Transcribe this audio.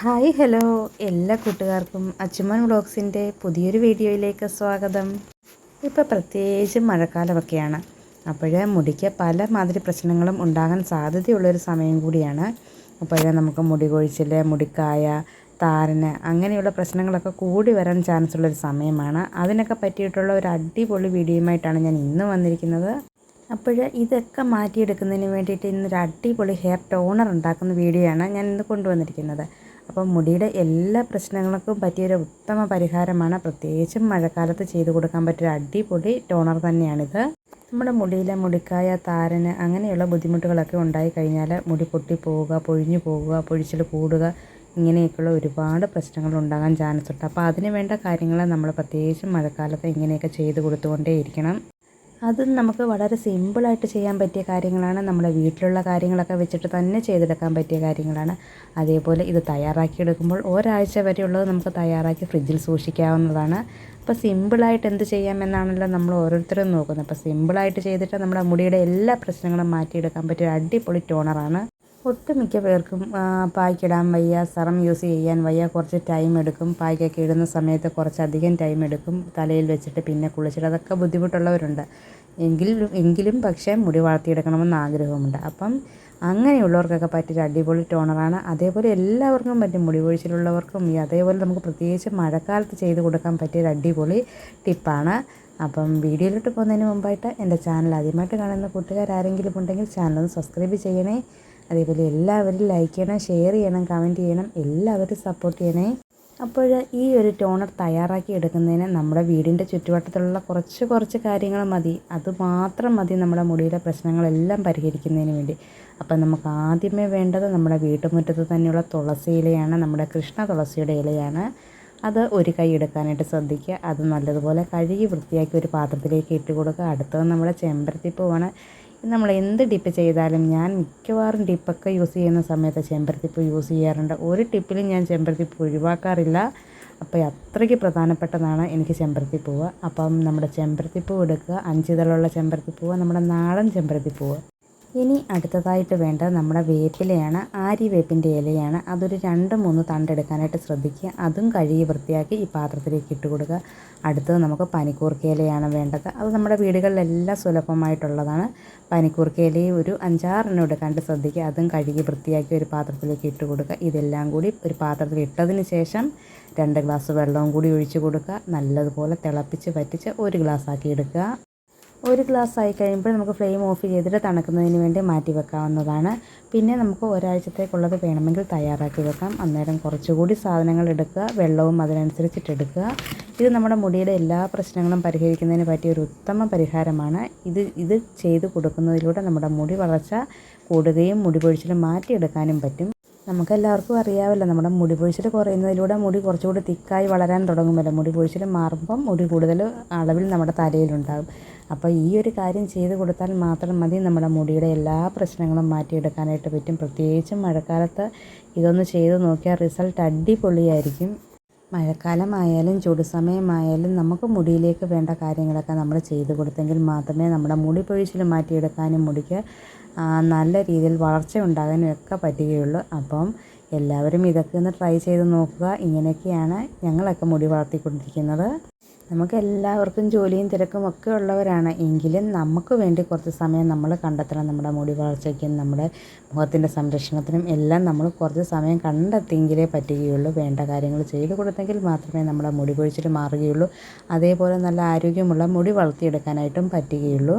Hi hello. എല്ലാ കൂട്ടുകാർക്കും അച്ചുമൻ വ്ളോഗ്സിന്റെ പുതിയൊരു വീഡിയോയിലേക്ക് സ്വാഗതം. ഇപ്പോൾ പ്രത്യേകിച്ച് മഴക്കാലമൊക്കെയാണ്. അപ്പോഴേ മുടിക്ക് പല മാതിരി പ്രശ്നങ്ങളും ഉണ്ടാകാൻ സാധ്യതയുള്ളൊരു സമയം കൂടിയാണ്. അപ്പോഴേ നമുക്ക് മുടി കൊഴിച്ചിൽ മുടിക്കായ താരന് അങ്ങനെയുള്ള പ്രശ്നങ്ങളൊക്കെ കൂടി വരാൻ ചാൻസ് ഉള്ളൊരു സമയമാണ്. അതിനൊക്കെ പറ്റിയിട്ടുള്ള ഒരു അടിപൊളി വീഡിയോയുമായിട്ടാണ് ഞാൻ ഇന്ന് വന്നിരിക്കുന്നത്. അപ്പോൾ ഇതൊക്കെ മാറ്റിയെടുക്കുന്നതിന് വേണ്ടിയിട്ട് ഇന്നൊരു അടിപൊളി ഹെയർ ടോണർ ഉണ്ടാക്കുന്ന വീഡിയോ ആണ് ഞാൻ ഇന്ന് കൊണ്ടുവന്നിരിക്കുന്നത്. അപ്പോൾ മുടിയുടെ എല്ലാ പ്രശ്നങ്ങൾക്കും പറ്റിയൊരു ഉത്തമ പരിഹാരമാണ് പ്രത്യേകിച്ചും മഴക്കാലത്ത് ചെയ്തു കൊടുക്കാൻ പറ്റിയ അടിപൊളി ടോണർ തന്നെയാണിത്. നമ്മുടെ മുടിയിലെ മുടിക്കായ താരന് അങ്ങനെയുള്ള ബുദ്ധിമുട്ടുകളൊക്കെ ഉണ്ടായി കഴിഞ്ഞാൽ മുടി പൊട്ടിപ്പോവുക പൊഴിഞ്ഞു പോവുക പൊഴിച്ചിൽ കൂടുക ഇങ്ങനെയൊക്കെയുള്ള ഒരുപാട് പ്രശ്നങ്ങൾ ഉണ്ടാകാൻ ചാൻസ് ഉണ്ട് അപ്പോൾ അതിന് വേണ്ട കാര്യങ്ങൾ നമ്മൾ പ്രത്യേകിച്ചും മഴക്കാലത്ത് ഇങ്ങനെയൊക്കെ ചെയ്ത് കൊടുത്തുകൊണ്ടേയിരിക്കണം. അതും നമുക്ക് വളരെ സിമ്പിളായിട്ട് ചെയ്യാൻ പറ്റിയ കാര്യങ്ങളാണ്. നമ്മുടെ വീട്ടിലുള്ള കാര്യങ്ങളൊക്കെ വെച്ചിട്ട് തന്നെ ചെയ്തെടുക്കാൻ പറ്റിയ കാര്യങ്ങളാണ്. അതേപോലെ ഇത് തയ്യാറാക്കിയെടുക്കുമ്പോൾ ഒരാഴ്ച വരെയുള്ളത് നമുക്ക് തയ്യാറാക്കി ഫ്രിഡ്ജിൽ സൂക്ഷിക്കാവുന്നതാണ്. അപ്പോൾ സിമ്പിളായിട്ട് എന്ത് ചെയ്യാമെന്നാണല്ലോ നമ്മൾ ഓരോരുത്തരും നോക്കുന്നത്. അപ്പോൾ സിമ്പിളായിട്ട് ചെയ്തിട്ട് നമ്മുടെ മുടിയുടെ എല്ലാ പ്രശ്നങ്ങളും മാറ്റിയെടുക്കാൻ പറ്റിയ അടിപൊളി ടോണറാണ് ഒട്ടുമിക്ക പേർക്കും പായ്ക്കിടാൻ വയ്യ സെറം യൂസ് ചെയ്യാൻ വയ്യ കുറച്ച് ടൈം എടുക്കും. പായ്ക്കൊക്കെ ഇടുന്ന സമയത്ത് കുറച്ചധികം ടൈം എടുക്കും. തലയിൽ വെച്ചിട്ട് പിന്നെ കുളിച്ചിട്ട് അതൊക്കെ ബുദ്ധിമുട്ടുള്ളവരുണ്ട്. എങ്കിൽ എങ്കിലും പക്ഷേ മുടി വളർത്തിയെടുക്കണമെന്ന് ആഗ്രഹമുണ്ട്. അപ്പം അങ്ങനെയുള്ളവർക്കൊക്കെ പറ്റിയൊരു അടിപൊളി ടോണറാണ്. അതേപോലെ എല്ലാവർക്കും പറ്റും മുടി കൊഴിച്ചിലുള്ളവർക്കും ഈ അതേപോലെ നമുക്ക് പ്രത്യേകിച്ച് മഴക്കാലത്ത് ചെയ്ത് കൊടുക്കാൻ പറ്റിയൊരു അടിപൊളി ടിപ്പാണ്. അപ്പം വീഡിയോയിലോട്ട് പോകുന്നതിന് മുമ്പായിട്ട് എന്റെ ചാനൽ ആദ്യമായിട്ട് കാണുന്ന കൂട്ടുകാരാരെങ്കിലും ഉണ്ടെങ്കിൽ ചാനൽ ഒന്ന് സബ്സ്ക്രൈബ് ചെയ്യണേ. അതേപോലെ എല്ലാവരും ലൈക്ക് ചെയ്യണം ഷെയർ ചെയ്യണം കമന്റ് ചെയ്യണം എല്ലാവരും സപ്പോർട്ട് ചെയ്യണേ. അപ്പോൾ ഈ ഒരു ടോണർ തയ്യാറാക്കി എടുക്കുന്നതിന് നമ്മുടെ വീടിന്റെ ചുറ്റുവട്ടത്തിലുള്ള കുറച്ച് കുറച്ച് കാര്യങ്ങൾ മതി. അതുമാത്രം മതി നമ്മുടെ മുടിയുടെ പ്രശ്നങ്ങളെല്ലാം പരിഹരിക്കുന്നതിന് വേണ്ടി. അപ്പം നമുക്ക് ആദ്യമേ വേണ്ടത് നമ്മുടെ വീട്ടുമുറ്റത്ത് തന്നെയുള്ള തുളസി ഇലയാണ് നമ്മുടെ കൃഷ്ണ തുളസിയുടെ ഇലയാണ്. അത് ഒരു കൈ എടുക്കാനായിട്ട് ശ്രദ്ധിക്കുക. അത് നല്ലതുപോലെ കഴുകി വൃത്തിയാക്കി ഒരു പാത്രത്തിലേക്ക് ഇട്ട് കൊടുക്കുക. അടുത്തത് നമ്മുടെ ചെമ്പരത്തിപ്പൂവാണ് നമ്മൾ എന്ത് ഡിപ്പ് ചെയ്താലും ഞാൻ മിക്കവാറും ഡിപ്പൊക്കെ യൂസ് ചെയ്യുന്ന സമയത്ത് ചെമ്പരത്തിപ്പൂ യൂസ് ചെയ്യാറുണ്ട്. ഒരു ടിപ്പിലും ഞാൻ ചെമ്പരത്തിപ്പൂ ഒഴിവാക്കാറില്ല. അപ്പോൾ അത്രയ്ക്ക് പ്രധാനപ്പെട്ടതാണ് എനിക്ക് ചെമ്പരത്തിപ്പൂവ്. അപ്പം നമ്മുടെ ചെമ്പരത്തിപ്പൂ എടുക്കുക. അഞ്ച് അഞ്ചിതളുള്ള ചെമ്പരത്തിപ്പൂവ്. നമ്മുടെ നാടൻ ചെമ്പരത്തിപ്പൂവ്. ഇനി അടുത്തതായിട്ട് വേണ്ട നമ്മുടെ വേപ്പിലയാണ് ആരി വേപ്പിന്റെ ഇലയാണ്. അതൊരു രണ്ട് മൂന്ന് തണ്ടെടുക്കാനായിട്ട് ശ്രദ്ധിക്കുക. അതും കഴുകി വൃത്തിയാക്കി ഈ പാത്രത്തിലേക്ക് ഇട്ട് കൊടുക്കുക. അടുത്തത് നമുക്ക് പനിക്കൂർക്ക ഇലയാണ് വേണ്ടത്. അത് നമ്മുടെ വീടുകളിലെല്ലാം സുലഭമായിട്ടുള്ളതാണ്. പനിക്കൂർക്ക ഇലയും ഒരു അഞ്ചാറെണ്ണം എടുക്കാണ്ട് ശ്രദ്ധിക്കുക. അതും കഴുകി വൃത്തിയാക്കി ഒരു പാത്രത്തിലേക്ക് ഇട്ട് കൊടുക്കുക. ഇതെല്ലാം കൂടി ഒരു പാത്രത്തിൽ ഇട്ടതിന് ശേഷം രണ്ട് ഗ്ലാസ് വെള്ളവും കൂടി ഒഴിച്ച് കൊടുക്കുക. നല്ലതുപോലെ തിളപ്പിച്ച് വറ്റിച്ച് ഒരു ഗ്ലാസ് ആക്കി എടുക്കുക. ഒരു ഗ്ലാസ് ആയി കഴിയുമ്പോൾ നമുക്ക് ഫ്ലെയിം ഓഫ് ചെയ്തിട്ട് തണുക്കുന്നതിന് വേണ്ടി മാറ്റി വെക്കാവുന്നതാണ്. പിന്നെ നമുക്ക് ഒരാഴ്ചത്തേക്കുള്ളത് വേണമെങ്കിൽ തയ്യാറാക്കി വെക്കാം. അന്നേരം കുറച്ചുകൂടി സാധനങ്ങൾ എടുക്കുക വെള്ളവും അതിനനുസരിച്ചിട്ട് എടുക്കുക. ഇത് നമ്മുടെ മുടിയുടെ എല്ലാ പ്രശ്നങ്ങളും പരിഹരിക്കുന്നതിന് പറ്റിയ ഒരു ഉത്തമ പരിഹാരമാണ്. ഇത് ഇത് ചെയ്ത് കൊടുക്കുന്നതിലൂടെ നമ്മുടെ മുടി വളർച്ച കൂടുകയും മുടി പൊഴിച്ചിൽ മാറ്റിയെടുക്കാനും പറ്റും. നമുക്കെല്ലാവർക്കും അറിയാമല്ലോ നമ്മുടെ മുടി പൊഴിച്ചിൽ കുറയുന്നതിലൂടെ മുടി കുറച്ചുകൂടി തിക്കായി വളരാൻ തുടങ്ങുമല്ലോ. മുടി പൊഴിച്ചിൽ മാറുമ്പം മുടി കൂടുതൽ അളവിൽ നമ്മുടെ തലയിലുണ്ടാകും അപ്പോൾ ഈ ഒരു കാര്യം ചെയ്ത് കൊടുത്താൽ മാത്രം മതി. നമ്മുടെ മുടിയുടെ എല്ലാ പ്രശ്നങ്ങളും മാറ്റിയെടുക്കാനായിട്ട് പറ്റും. പ്രത്യേകിച്ചും മഴക്കാലത്ത് ഇതൊന്ന് ചെയ്ത് നോക്കിയാൽ റിസൾട്ട് അടിപൊളിയായിരിക്കും. മഴക്കാലമായാലും ചൂട് സമയമായാലും നമുക്ക് മുടിയിലേക്ക് വേണ്ട കാര്യങ്ങളൊക്കെ നമ്മൾ ചെയ്ത് കൊടുത്തെങ്കിൽ മാത്രമേ നമ്മുടെ മുടി പൊഴിച്ചിൽ മാറ്റിയെടുക്കാനും മുടിക്ക് നല്ല രീതിയിൽ വളർച്ച ഉണ്ടാകാനും ഒക്കെ പറ്റുകയുള്ളൂ. അപ്പം എല്ലാവരും ഇതൊക്കെ ഒന്ന് ട്രൈ ചെയ്ത് നോക്കുക. ഇങ്ങനെയൊക്കെയാണ് ഞങ്ങളൊക്കെ മുടി വളർത്തിക്കൊണ്ടിരിക്കുന്നത്. നമുക്ക് എല്ലാവർക്കും ജോലിയും തിരക്കും ഒക്കെ ഉള്ളവരാണ്. എങ്കിലും നമുക്ക് വേണ്ടി കുറച്ച് സമയം നമ്മൾ കണ്ടെത്തണം. നമ്മുടെ മുടി വളർച്ചയ്ക്കും നമ്മുടെ മുഖത്തിന്റെ സംരക്ഷണത്തിനും എല്ലാം നമ്മൾ കുറച്ച് സമയം കണ്ടെത്തിയെങ്കിലേ പറ്റുകയുള്ളൂ. വേണ്ട കാര്യങ്ങൾ ചെയ്തു കൊടുത്തെങ്കിൽ മാത്രമേ നമ്മുടെ മുടി കൊഴിച്ചിൽ മാറുകയുള്ളൂ. അതേപോലെ നല്ല ആരോഗ്യമുള്ള മുടി വളർത്തിയെടുക്കാനായിട്ടും പറ്റുകയുള്ളൂ.